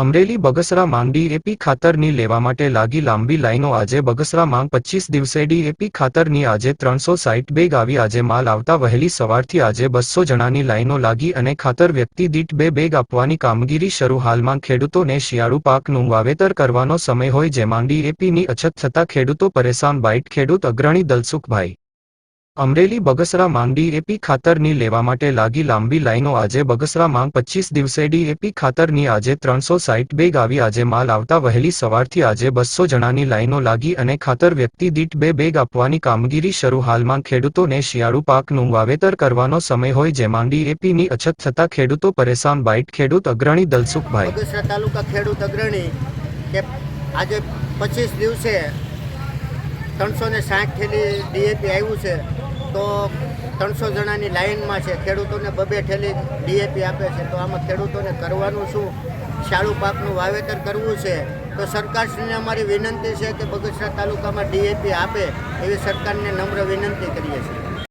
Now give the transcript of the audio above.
અમરેલી બગસરા માંગ ડીએપી ખાતરની લેવા માટે લાગી લાંબી લાઈનો. આજે બગસરા માંગ પચીસ દિવસે ડીએપી ખાતરની આજે ત્રણસો સાઈઠ બેગ આવી. આજે માલ આવતા વહેલી સવારથી આજે બસો જણાની લાઈનો લાગી અને ખાતર વ્યક્તિ દીઠ બે બેગ આપવાની કામગીરી શરૂ. હાલમાં ખેડૂતોને શિયાળુ પાકનું વાવેતર કરવાનો સમય હોય, જેમાં ડીએપીની અછત થતા ખેડૂતો પરેશાન. બાઇટ ખેડૂત અગ્રણી દલસુખભાઈ અમરેલી બગસરા માંગ ડીએપી ખાતરની લેવા માટે લાગી લાંબી લાઈનો. આજે બગસરા માંગ પચીસ દિવસે ડીએપી ખાતરની આજે ત્રણસો સાઈઠ બેગ આવી. આજે માલ આવતા વહેલી સવારથી આજે બસો જણાની લાઈનો લાગી અને ખાતર વ્યક્તિ દીઠ બે બેગ આપવાની કામગીરી શરૂ. હાલમાં ખેડૂતોને શિયાળુ પાકનું વાવેતર કરવાનો સમય હોય, જેમાં ડીએપીની અછત થતા ખેડૂતો પરેશાન. બાઇટ ખેડૂત અગ્રણી દલસુખભાઈ. તાલુકા ખેડૂત અગ્રણી આજે પચીસ દિવસે ત્રણસો ને સાઠ થેલી ડીએપી આવ્યું છે. તો ત્રણસો જણાની લાઇનમાં છે. ખેડૂતોને બબે ઠેલી ડીએપી આપે છે. તો આમાં ખેડૂતોને કરવાનું શું? શાળુ પાકનું વાવેતર કરવું છે. તો સરકારશ્રીને અમારી વિનંતી છે કે બગસરા તાલુકામાં ડીએપી આપે એવી સરકારને નમ્ર વિનંતી કરીએ છીએ.